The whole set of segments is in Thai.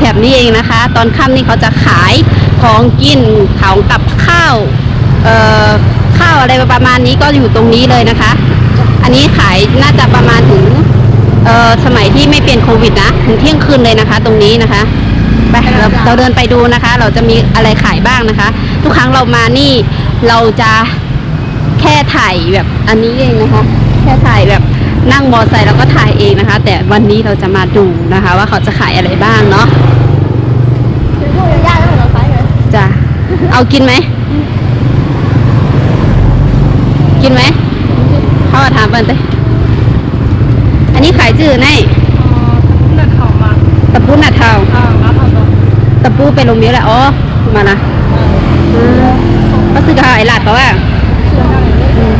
แถบนี้เองนะคะ ตอนค่ำนี่เขาจะขายของกินเขากับข้าวเอ่อข้าวอะไรประมาณนี้ก็อยู่ตรงนี้เลยนะคะ อันนี้ขายน่าจะประมาณถึงเอ่อสมัยที่ไม่เป็นโควิดนะถึงเที่ยงคืนเลยนะคะ ตรงนี้นะคะไปเราเราเดินไปดูนะคะ เราจะมีอะไรขายบ้างนะคะ ทุกครั้งเรามานี่เราจะแค่ถ่ายแบบอันนี้เองนะคะ แค่ถ่ายแบบ นั่งมอไซค์แล้วก็ถ่ายเองนะคะ แต่วันนี้เราจะมาดูนะคะ ว่าเขาจะขายอะไรบ้างเนาะถึงพวกยากๆแล้วเราไปเลยจ้ะเอากินไหม กินไหมเขามาถามเปิ้ลเต้อันนี้ขายจืดไงนัดเขามาตะปูหนาเทาอ่ามาทำตัวตะปูไปลงเยอะแหละอ๋อมาละอืมก็ซื้อกับไอ้หลาดเขาว่า เชื่อได้เลย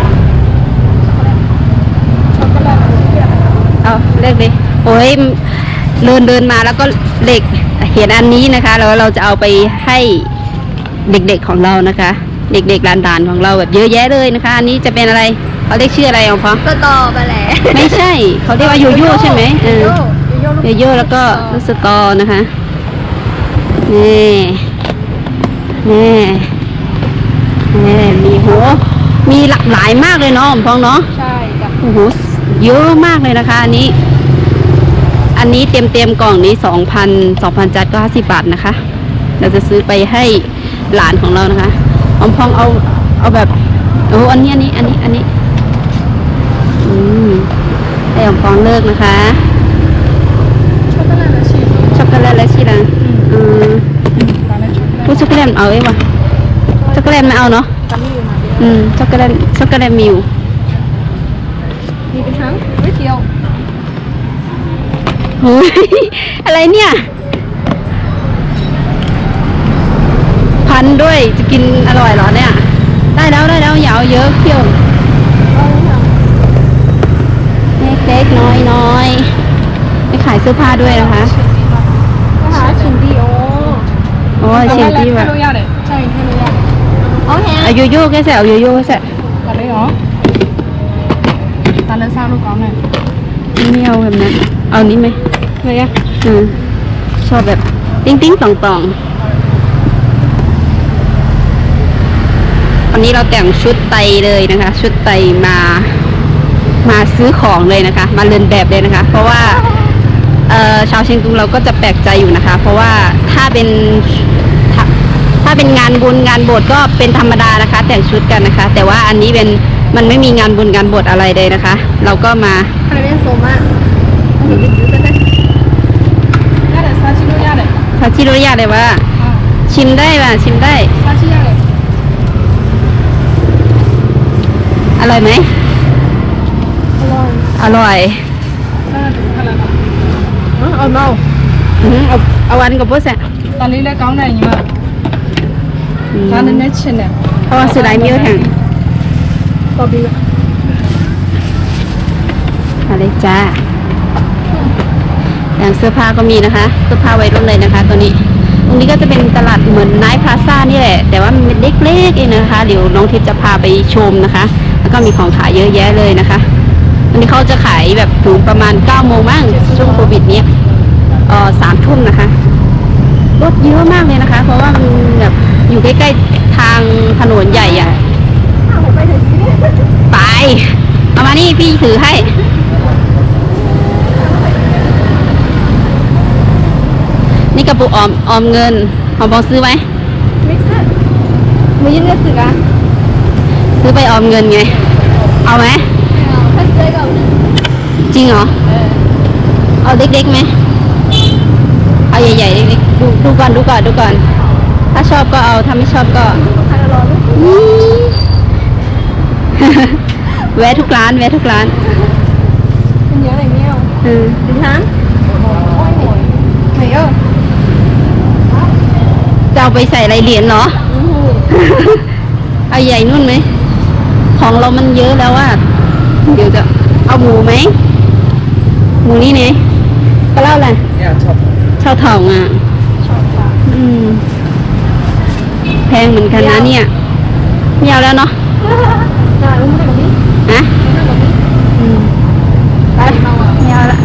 ช็อกโกแลตเชื่อ เอาเลขดิโอ้ยเดินเดินมาแล้วก็เด็กเห็นอันนี้นะคะแล้วเราจะเอาไปให้เด็กๆของเรานะคะ เด็กๆหลานๆของเราแบบเยอะแยะเลยนะคะ อันนี้จะเป็นอะไรเขาเรียกชื่ออะไรของเขาสตอไปแหละไม่ใช่เขาเรียกว่าโยโย่ใช่ไหมเออโยโยโย่แล้วก็ลูกสตอนะคะนี่นี่นี่มีโหมีหลากหลายมากเลยเนาะผมพองเนาะใช่จ้ะโอ้โห เยอะมากเลยนะคะ อันนี้ อันนี้เต็มเต็มๆกล่องนี้สองพันสองพันจัดก็ห้าสิบบาทนะคะ เราจะซื้อไปให้หลานของเรานะคะอมพองเอาเอาแบบโอ้อันนี้อันนี้อันนี้อันนี้อืมให้อมพองเลิกนะคะช็อกโกแลตและชีสช็อกโกแลตและชีสอะอืมร้านนั้นช็อกโกแลตพูดช็อกโกแลตเอาไว้วะช็อกโกแลตไม่เอาเนาะตอนนี้อยู่มาเดียวอืมช็อกโกแลตช็อกโกแลตมิว มีเป็นทั้งวิเทียวโอ้ยอะไรเนี่ย พันด้วยจะกินอร่อยเหรอเนี่ย ได้แล้วได้แล้วอย่าเอาเยอะเที่ยวเล็กๆน้อยๆไปขายเสื้อผ้าด้วยนะคะนะคะชินดีโอโอ้ยเชียงที่แบบให้รู้ยากเลยใช่ให้รู้ยาก โอเคเอาโยโย่แค่แสเอาโยโย่แค่แสตัดเลยเหรอตัดเลยสร้างลูกก้อนหน่อยไม่เอาแบบนั้น เอานี้ไหมเลยอะอืมชอบแบบติ้งติ้งต่องต่องวันนี้เราแต่งชุดไตเลยนะคะ ชุดไตมา มาซื้อของเลยนะคะ มาเรียนแบบเลยนะคะ เพราะว่าเอ่อชาวเชียงตุงเราก็จะแปลกใจอยู่นะคะ เพราะว่าถ้าเป็นถ้าถ้าเป็นงานบุญงานบวชก็เป็นธรรมดานะคะ แต่งชุดกันนะคะ แต่ว่าอันนี้เป็น มันไม่มีงานบุญงานบวชอะไรเลยนะคะ เราก็มาอะไรเป็นโซมาหนูไปซื้อกันได้ยากเลยซาชิโร่ยากเลยซาชิโรยาเลยว่าอ่า ชิมได้ป่ะ ชิมได้ซาชิยากเลยอร่อยไหมอร่อยอร่อยน่าจะขนาดนั้นอ๋อเอาเมาอื้อหือเอาเอาวันกับโบสอะตอนนี้เลยก้าวไหนนี่มาอืมร้านนั้นเนชินเนี่ยเพราะว่าสุดายมีเยอะแห่ง อบีมาเลยจ้าอย่างเสื้อผ้าก็มีนะคะเสื้อผ้าไว้รุ่นเลยนะคะ ตัวนี้ ตรงนี้ก็จะเป็นตลาดเหมือนไนท์พลาซ่านี่แหละ แต่ว่ามันเป็นเล็กๆเองนะคะ เดี๋ยวน้องทิพย์จะพาไปชมนะคะ แล้วก็มีของขายเยอะแยะเลยนะคะวันนี้เขาจะขายแบบถึงประมาณ9โมงมั้งช่วงโควิดเนี้ยเออสามทุ่มนะคะรถเยอะมากเลยนะคะ เพราะว่ามันแบบอยู่ใกล้ๆทางถนนใหญ่อะ ผมไปถึงที่นี่ไป เอามานี่พี่ถือให้ นี่กระปุกออมออมเงินหอมบอกซื้อไหมมิกซ์มือยินได้สึกอะซื้อไปออมเงินไง เอาไหมถ้าเจอกับจริงเหรอ เออเอาเล็กๆไหม เอาใหญ่ๆเล็กๆดูดูก่อนดูก่อนดูก่อน ถ้าชอบก็เอา ถ้าไม่ชอบก็ ใครรอลูกนี่ แวะทุกร้าน แวะทุกร้านเป็นเยอะเลยเนี่ยเออดิฉันโอ้ยไหนเออจะเอาไปใส่อะไรเหรียญเหรออือเอาใหญ่นุ่นไหม ของเรามันเยอะแล้วว่าเดี๋ยวจะเอาหมูไหม หมูนี่เนี่ยก็เล่าอะไรเนี่ยชอบเช่าทองอะชอบปะอืมแพงเหมือนกันนะเนี่ยไม่เอาแล้วเนาะ ฮะไม่เอาละ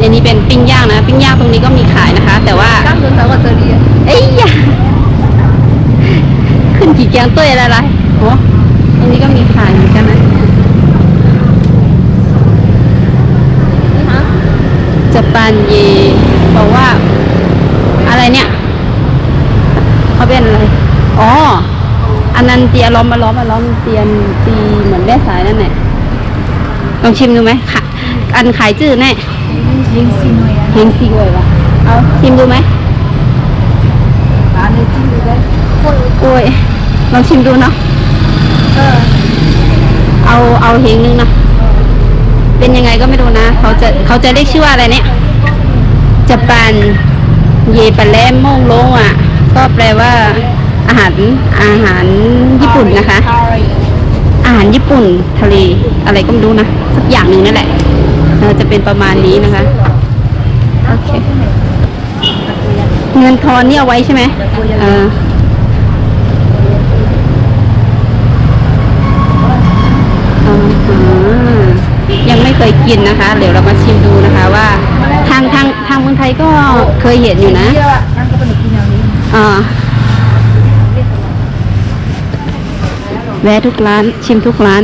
อันนี้เป็นปิ้งย่างนะ ปิ้งย่างตรงนี้ก็มีขายนะคะ แต่ว่าขึ้นกี่แกงตัวอะไรโอ้ตรงนี้ก็มีขายเหมือนกันนะจะปานเยบอกว่าอะไรเนี่ย เว่นเลยอ๋ออันนั้นเตียล้อมมาล้อมมาล้อมเตียนตีเหมือนแม่สายนั่นแหละลองชิมดูไหมค่ะ อันขายจืดแน่เฮงซีหน่อยเฮงซีหน่อยวะเอาชิมดูไหมอันนี้ชิมดูได้โอ้ยลองชิมดูเนาะเออเอาเอาเฮงนึงนะเป็นยังไงก็ไม่รู้นะ เขาจะเขาจะเรียกชื่อว่าอะไรเนี่ยจะปันเยปันแลมโมงโลอะ ก็แปลว่า อาหารอาหารญี่ปุ่นนะคะ อาหารญี่ปุ่นทะเลอะไรก็ไม่รู้นะสักอย่างหนึ่งนั่นแหละจะเป็นประมาณนี้นะคะโอเคเงินทอนนี่เอาไว้ใช่ไหมเอออ่าฮะยังไม่เคยกินนะคะ เดี๋ยวเรามาชิมดูนะคะว่า ทางทางทางเมืองไทยก็เคยเห็นอยู่นะ อ่าแวะทุกร้าน ชิมทุกร้าน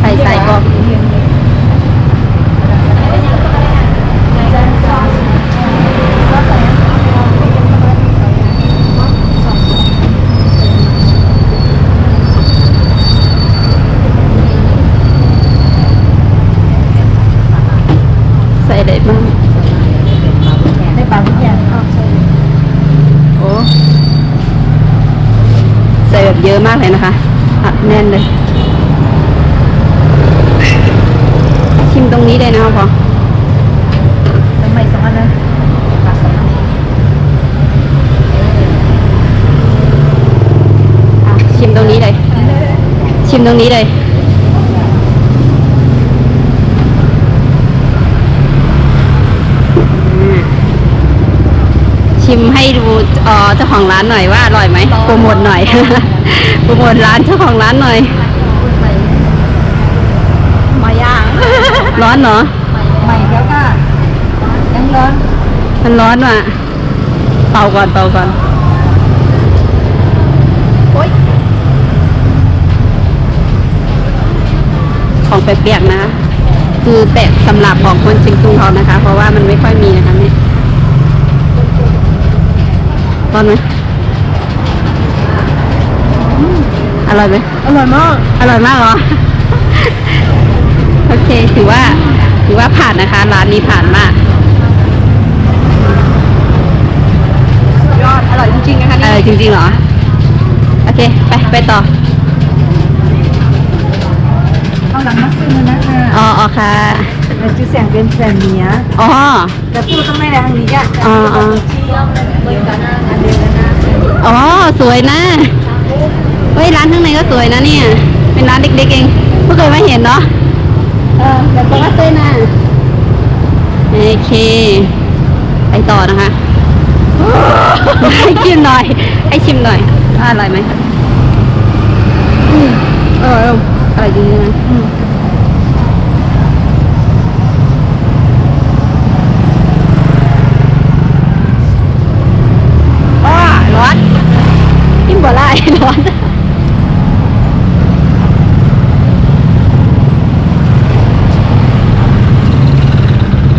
ใส่ใส่ก็ใส่ได้บ้าง ได้ปลาทุกอย่าง โอ้ใส่แบบ เยอะมากเลยนะคะ อัดแน่นเลย ชิมตรงนี้เลยนะครับพอทำไมสองอันนะปลาสองอันอะชิมตรงนี้เลย ชิมตรงนี้เลย ชิมให้ดูเอ่อเจ้าของร้านหน่อยว่าอร่อยไหมโปรโมทหน่อยโปรโมทร้านเจ้าของร้านหน่อยมาย่างร้อนเหรอใหม่แล้วก็ยังร้อนมันร้อนว่ะเป่าก่อนเป่าก่อนโอ๊ยของแปลกๆนะ คือแปลกสำหรับของคนเชียงตุงเขานะคะ เพราะว่ามันไม่ค่อยมีนะคะเนี่ย ร้อนไหมอร่อยไหมอร่อยมาก อร่อยมากเหรอ โอเคถือว่า ถือว่าผ่านนะคะ ร้านนี้ผ่านมากยอด อร่อยจริงๆนะคะเอนี่อจริงๆเหรอ โอเค ไป ไปต่อ เอาหลังมาซื้อนะคะอ๋ออ๋อค่ะเราจะเสียงเป็นแบบนี้อ๋อ แต่พูดก็ไม่ได้ทางนี้อะอ๋ออ๋อเดียวกันนะ อันเดียวกันนะอ๋อ สวยนะ เฮ้ย ร้านข้างในก็สวยนะเนี่ย เป็นร้านเด็กๆเองเพิ่งเคยมาเห็นเนาะ เออแต่ก็ว่าสวยนะ โอเค ไปต่อนะคะให้กินหน่อย ให้ชิมหน่อยว่าอร่อยไหมอืมอร่อยอะอร่อยจริงๆนะอืมอ้าร้อนยิ่งกว่าไล่ ร้อน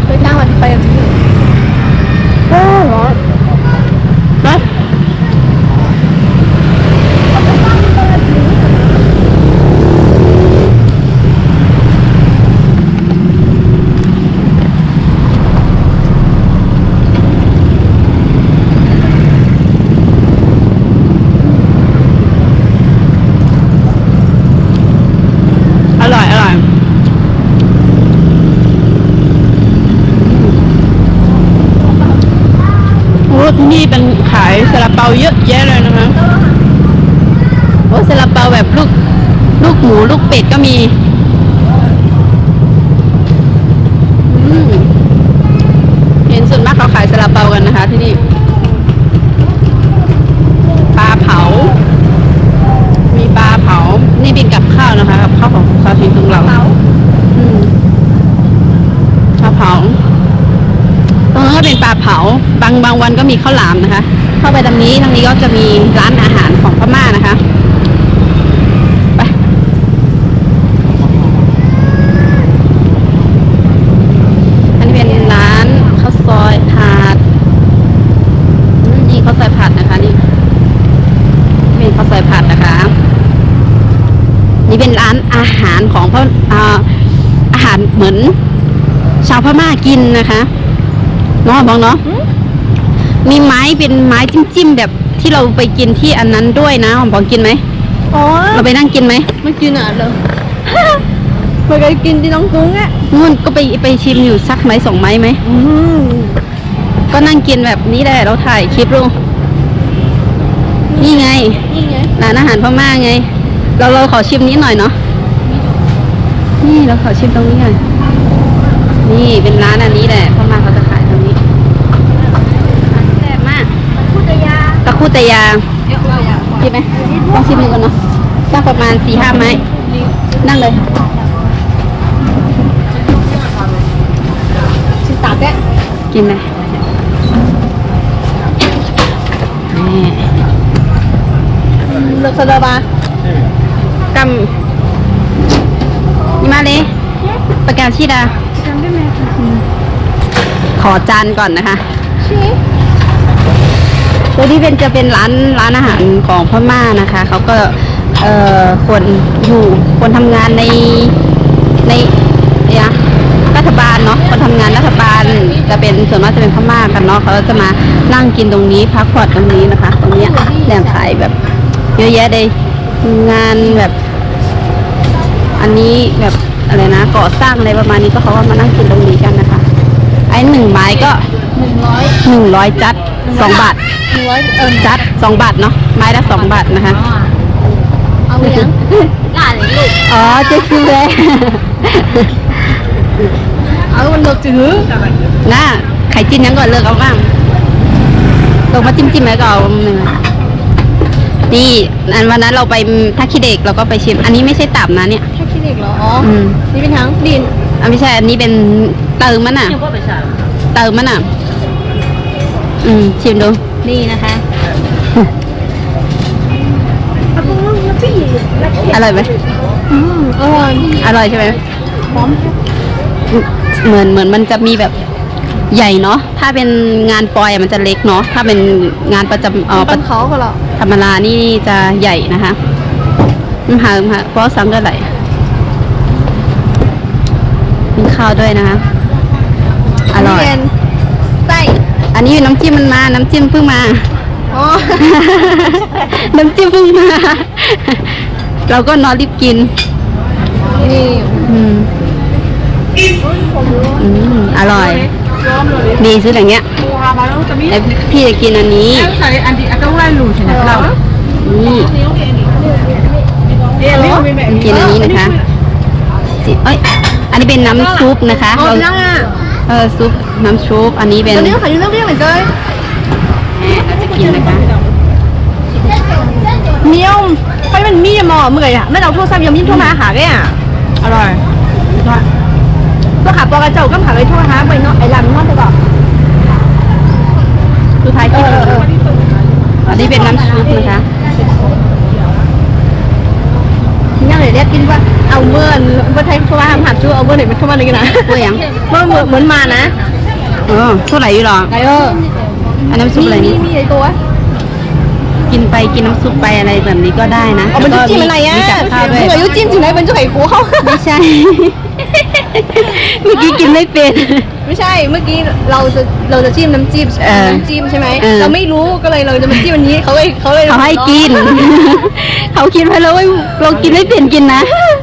ไปจ้างวันไปกับที่ โอ้ร้อนร้อน นี่เป็นขายซาลาเปาเยอะแยะเลยนะคะโอ้ซาลาเปาแบบลูกลูกหมูลูกเป็ดก็มีเห็นส่วนมากเขาขายซาลาเปากันนะคะ ที่นี่ปลาเผา มีปลาเผา นี่เป็นกับข้าวนะคะกับข้าวของซาชิงตุงเราอืมปลาเผา ก็เป็นปลาเผา บางบางวันก็มีข้าวหลามนะคะ เข้าไปตรงนี้ทางนี้ก็จะมีร้านอาหารของพม่านะคะไปอันนี้เป็นร้านข้าวซอยผัดดีข้าวซอยผัดนะคะนี่เป็นข้าวซอยผัดนะคะนี่เป็นร้านอาหารของพระอ่าอาหารเหมือน ชาวพม่ากินนะคะ เนาะบองเนาะมีไม้เป็นไม้จิ้มๆแบบที่เราไปกินที่อันนั้นด้วยนะบองกินไหมอ๋อเราไปนั่งกินไหมไม่กินอะเลยไม่เคยกินที่น้องกุ้งอะนู่นก็ไปไปชิมอยู่สักไม้สองไม้ไหมอืมก็นั่งกินแบบนี้แหละเราถ่ายคลิปลงนี่ไงนี่ไงร้านอาหารพม่าไง เราเราขอชิมนี้หน่อยเนาะนี่เราขอชิมตรงนี้หน่อยนี่เป็นร้านอันนี้แหละพม่าเขาจะขายตรงนี้แซ่บมาก พูดแต่ ยาตะคุตะยาเยอะเลยอะชิมไหมลองชิมดูกันเนาะสักประมาณสี่ห้าไม้ นั่งเลยชิตาแกะกินเลยนี่เลือกสะดาบากำนี่มาเลยประกาศชีดาจำได้ไหมคะขอจานก่อนนะคะชี้ ตัวนี้เป็นจะเป็นร้านร้านอาหารของพม่านะคะเขาก็เอ่อคนอยู่คนทำงานในในเนี่ยรัฐบาลเนาะคนทำงานรัฐบาลจะเป็นส่วนมากจะเป็นพม่ากันเนาะเขาจะมานั่งกินตรงนี้พักผ่อนตรงนี้นะคะ ตรงเนี้ยแหล่งขายแบบเยอะแยะเลยงานแบบ อันนี้แบบอะไรนะก่อสร้างอะไรประมาณนี้ก็เขาก็มานั่งกินตรงนี้กันนะคะ ไอ้หนึ่งไม้ก็หนึ่งร้อยหนึ่งร้อยจัด สองบาทหนึ่งร้อยเอิญจัดสองบาทเนาะไม้ละสองบาทนะคะเอาไปยังหลานลูกอ๋อเจ๊ซื้อเลยเอามันเลือกจื้อน่าไข่จิ้นยังก่อนเลือกเอาบ้างลงมาจิ้มจิ้มๆแล้วก็เอาหนึ่งนี่อันวันนั้นเราไปท่าขี้เด็กเราก็ไปชิม อันนี้ไม่ใช่ตับนะเนี่ยแค่คลินิกเหรออ๋ออืมนี่เป็นทั้งดินอันไม่ใช่อันนี้เป็นเติมมันอะเติมมันอะ อืมชิมดู นี่นะคะอร่อยไหมอืมอร่อยอร่อยใช่ไหมพร้อมเหมือนเหมือนมันจะมีแบบใหญ่เนาะถ้าเป็นงานปอยอะมันจะเล็กเนาะถ้าเป็นงานประจำเออปปัระนเขาก็เหรอธรรมดานี่จะใหญ่นะคะมหามหาเพราะซ้ำด้วยไหลมีข้าวด้วยนะคะอร่อยเรีนไส้ อันนี้น้ำจิ้มมันมา น้ำจิ้มเพิ่งมาอ๋อน้ำจิ้มเพิ่งมา เราก็นอนรีบกิน นี่อืมอืมอร่อยดีซื้ออย่างเงี้ยแต่พี่จะกินอันนี้ Saya anti atau lalu sini tahu. นี่ Dia ni memang กินอันนี้นะคะสิเอ้ย อันนี้เป็นน้ำซุปนะคะอ๋อเรานั่งอะ เออซุปน้ำซุปอันนี้เป็นตอนนี้ขายอยู่เรื่องเรื่องเหมือนกันแหมเราจะกินนะคะเนียวค่อยมันมีมอเมื่อยอะไม่เราโทรศัพท์ยังยิ่งโทรมาหาแกอะอร่อยก็ขาปอกระเจ้าก็ขาไปโทรหาไปเนาะไอ้ลำนอนไปก่อนสุดท้ายกินอันนี้เป็นน้ำซุปนะคะยังเลย เรียกกินว่าเอาเมื่อเมื่อไทยโทรมาหาจูเอาเมื่อไหนมันเข้ามาเลยกันนะกล้วยยังเมื่อเหมือนมานะเออเท่าไหร่อยู่หรอไอเอออันน้ำซุปมีอะไรมีนี่มีไอตัวกินไปกินน้ำซุปไปอะไรแบบนี้ก็ได้นะเอาเป็นแล้วก็จิ้มอะไรอะมีกับข้าวด้วยเมื่ออายุจิ้มถึงไหนเป็นจุไข่คูเขาไม่ใช่ เมื่อกี้กินไม่เป็น ไม่ใช่เมื่อกี้เราจะเราจะจิ้มน้ำจิ้มเออน้ำจิ้มใช่ไหมเออ เราไม่รู้ก็เลยเราจะมาจิ้มอันนี้เขาเลยเขาเลยเขาให้กิน เขาคิดไว้แล้วว่าเรากินไม่เป็นกินนะ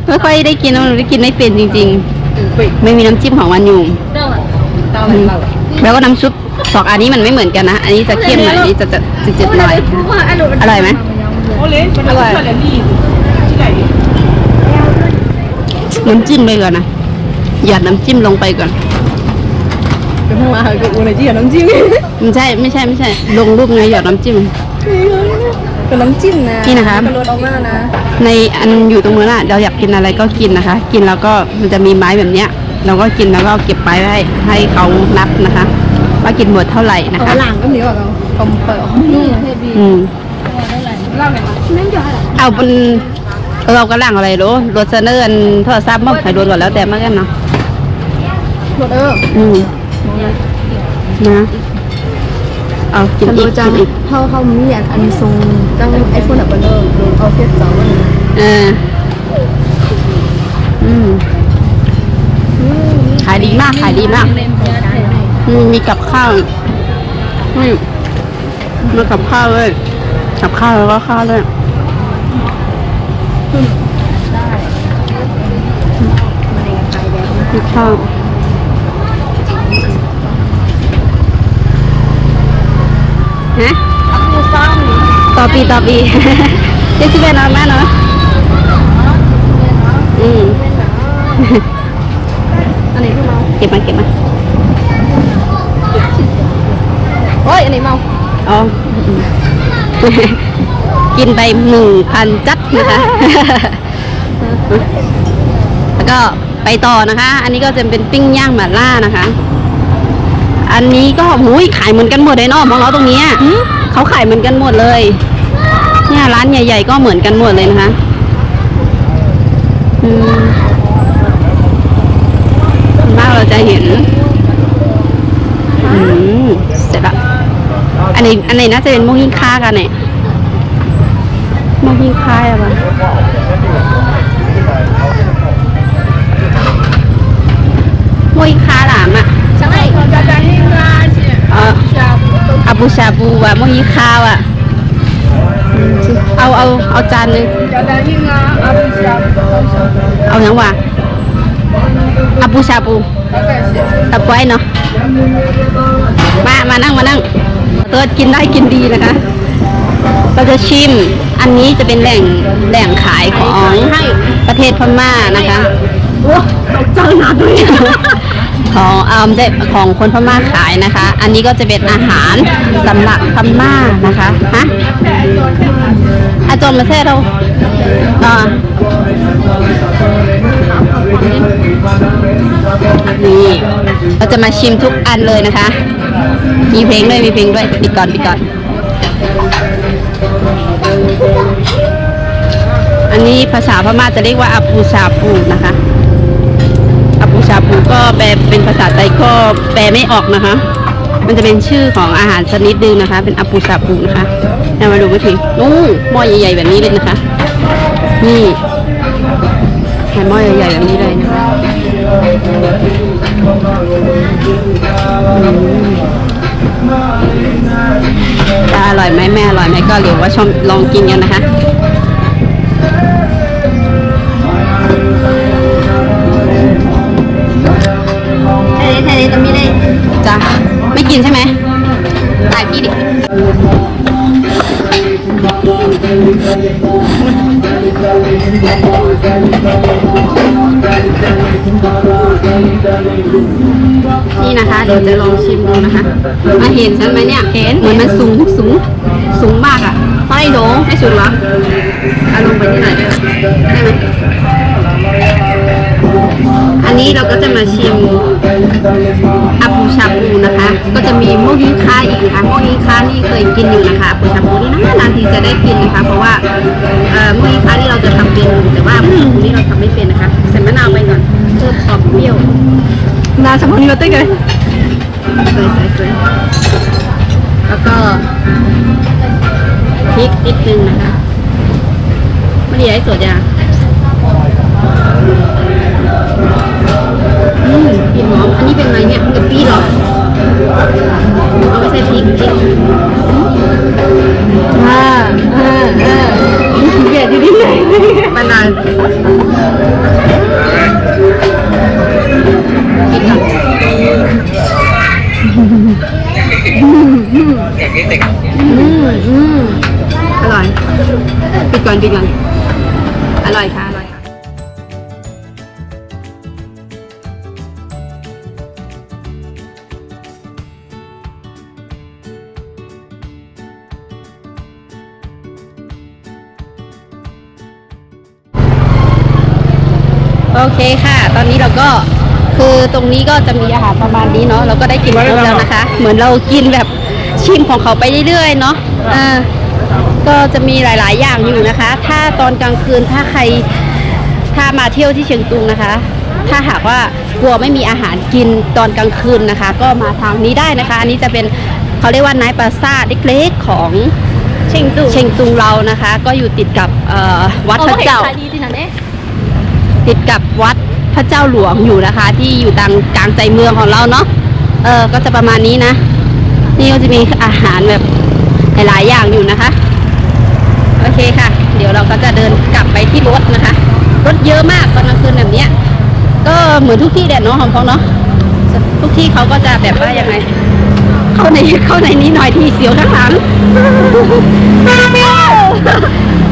ไม่ค่อยได้กินเราได้กินไม่เป็นจริง ๆ ไม่มีน้ำจิ้มของมันอยู่เต้าอืมแล้วก็น้ำซุปสองอันนี้มันไม่เหมือนกันนะ อันนี้จะเข้มหน่อยอันนี้จะจะจืดๆหน่อย อร่อยไหมโอเล่มันอร่อยเลยนี่ที่ไหนน้ำจิ้มไปก่อนนะ หยอดน้ำจิ้มลงไปก่อน cái thằng mà cái uống này chỉ là nấm chim ไม่ใช่ไม่ใช่ไม่ใช่ ลงรูปไงหยอดน้ำจิ้ม cái nấm chim nè Cái này hả? cái lột ống ra nè ในอันอยู่ตรงนู้นอะเราอยากกินอะไรก็กินนะคะ กินแล้วก็มันจะมีไม้แบบเนี้ย เราก็กินแล้วก็เก็บไปไว้ให้เขานับนะคะ ว่ากินหมดเท่าไหร่นะ có คะ làng cái miếng vào không phở ừ. อืมเล่าหน่อยมาเอาเป็นเรากระลังอะไรรู้รถเสนออันโทรศัพท์มั่งใครโดนก่อนแล้วแต่เมื่อกันเนาะ lột ơ อืมนะเอากิน Thằng อี đồ กกิ chăm นอีก không không มีอันอันทรงตั้งไอโฟนแบบเบลอเอาเพียสองอันนี้เอออืมขายดีมากขายดีมากอืมมีกับข้าวนี่มากับข้าวเลยกับข้าวแล้วก็ข้าวด้วยมีข้าว ฮะ aku sang ต่อปีต่อปี เจ๊สิเป็นอะไรมาเนาะ อืม อันนี้เมาเก็บมาเก็บมาโอ้ยอันนี้เมาอ๋ออืมกินไปหนึ่งพันจัดนะคะ แล้วก็ไปต่อนะคะ อันนี้ก็จะเป็นปิ้งย่างหม่าล่านะคะ อันนี้ก็หูยขายเหมือนกันหมดเลยเนาะมองเราตรงเนี้ยเขาขายเหมือนกันหมดเลย เนี่ยร้านใหญ่ ๆ ก็เหมือนกันหมดเลยนะคะอืมส่วนมากเราจะเห็นอืมเสร็จละอันนี้อันไหนน่าจะเป็นโมหิงค่ากันเนี่ยโมหิงค่าอะปะโมหิงค่าหลามอะ อออาบูชาบูว่ะโมหิงค่าอะ เอาเอาเอาจานนึงเอาอย่างวะอาบูชาบูตะไว้เนาะ มา มานั่ง มานั่ง เติร์ดกินได้กินดีนะคะ เราจะชิม อันนี้จะเป็นแหล่งแหล่งขายของประเทศพม่านะคะโอ้ตกใจหนาด้วย ของอ่าได้ของคนพม่าขายนะคะ อันนี้ก็จะเป็นอาหารสำหรับพม่านะคะฮะอาจอมมาเซ่เราอ่านี่เราจะมาชิมทุกอันเลยนะคะ มีเพลงด้วย มีเพลงด้วยปิดก่อนปิดก่อน อันนี้ภาษาพม่าจะเรียกว่าอาปูชาปูนะคะ ชาปูก็แปลเป็นภาษาไทยก็แปลไม่ออกนะคะ มันจะเป็นชื่อของอาหารชนิดนึงนะคะ เป็นอาปูชาปูนะคะเรามาดูกันทีนู้นหม้อใหญ่ๆแบบนี้เลยนะคะ นี่ใส่หม้อใหญ่ๆแบบนี้เลยนะคะอืมจะอร่อยไหมแม่อร่อยไหมก็เดี๋ยวว่าชมลองกินกันนะคะ จ้ะไม่กินใช่ไหมถ่ายพี่ดินี่นะคะเดี๋ยวจะลองชิมดูนะคะ มาเห็นฉันไหมเนี่ย เห็นเหมือนมันสูงสูงสูงมากอะ่ะไม่หนูไม่สูงเหรอเอาลงไปที่ไหนได้ได้ไหมอันนี้เราก็จะมาชิม อาปูชาปูนะคะ ก็จะมีโมฮิคาอีกนะคะโมฮิคานี่เคยกินอยู่นะคะอาปูชาปูนี่นานๆทีจะได้กินนะคะ เพราะว่าเอ่อโมฮิคานี่เราจะทำเป็นแต่ว่าอาปูชาปูนี่เราทำไม่เป็นนะคะใส่มะนาวไปก่อนเพิ่มความเปรี้ยวนาสมองนี้มาเต้นกันใส่ใส่ใส่แล้วก็พริกนิดนึงนะคะไม่ได้ไอ้สดยัง อันนี้เป็นอะไรเนี่ยกะปิหรอเอาไปใช่พริกพริกอ่าอ่าอ่าแกะดูดิมานานกินค่ะอืมอืมอร่อยปิดก่อนปิดก่อนอร่อยค่ะอร่อย ตอนนี้เราก็คือตรงนี้ก็จะมีอาหารประมาณนี้เนาะเราก็ได้กินครบแล้วนะคะ เหมือนเรากินแบบชิมของเขาไปเรื่อยๆเนาะอ่าก็จะมีหลาย ๆ อย่างอยู่นะคะ ถ้าตอนกลางคืนถ้าใครถ้ามาเที่ยวที่เชียงตุงนะคะ ถ้าหากว่ากลัวไม่มีอาหารกินตอนกลางคืนนะคะ ก็มาทางนี้ได้นะคะ อันนี้จะเป็นเขาเรียกว่าไนท์ปราซาเล็กๆของเชิงตู่เชียงตุงเรานะคะ ก็อยู่ติดกับเอ่อวัดพระเจ้าขายดีที่นั่นเอ๊ะติดกับวัด พระเจ้าหลวงอยู่นะคะ ที่อยู่ดังกลางใจเมืองของเราเนาะเออก็จะประมาณนี้นะ นี่ก็จะมีอาหารแบบหลายๆอย่างอยู่นะคะ โอเคค่ะ เดี๋ยวเราก็จะเดินกลับไปที่รถนะคะ รถเยอะมากตอนกลางคืนแบบเนี้ยก็เหมือนทุกที่แหละเนาะของเขาเนาะทุกที่เขาก็จะแบบว่ายังไง เข้าในเข้าในนี้หน่อยที่เสียวข้างหลัง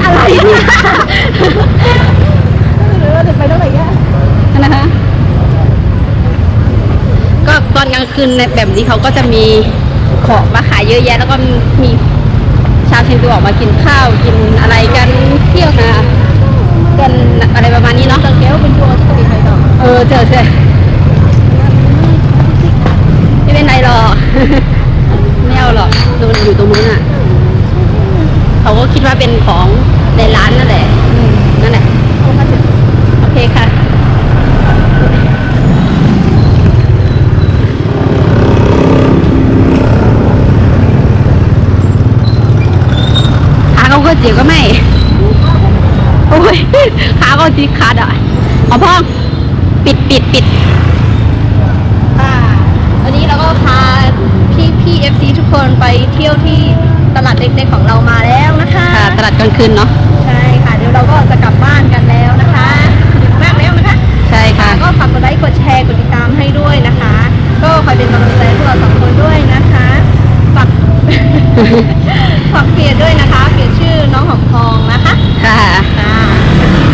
อะไรเนี่ยหรือว่าจะไปตรงไหนอะนะคะ ก็ต อนกลางคืนในแบบนี้เขาก็จะมีของมาขายเยอะแยะ แล้วก็มีชาวเชียงตุงออกมากินข้าวกินอะไรกันเที่ยวนะกันอะไรประมาณนี้เนาะเจอแก้วเป็นตัวที่ติดไฟต่อเออเจอเจอไม่เป็นไรหรอกไม่เอาหรอกดูมันอยู่ตรงนู้นอะเขาก็คิดว่าเป็นของในร้านนั่นแหละนั่นแหละโอเคค่ะ ก๋วยเตี๋ก็ไม่ โอ้ยขาก็จีขาดอะขอพ่องปิดปิดปิดวันนี้เราก็พาพี่พี่เอฟซีทุกคนไปเที่ยวที่ตลาดเล็กๆของเรามาแล้วนะคะตลาดกลางคืนเนาะใช่ค่ะเดี๋ยวเราก็จะกลับบ้านกันแล้วนะคะดึกมากแล้วนะคะ ใช่ค่ะ ก็ฝากกดไลค์กดแชร์กดติดตามให้ด้วยนะคะ ก็คอยเป็นกำลังใจพวกเราสองคนด้วยนะคะฝากฝากเพจด้วยนะคะเพจชื่อ น้องหอมทองนะคะค่ะ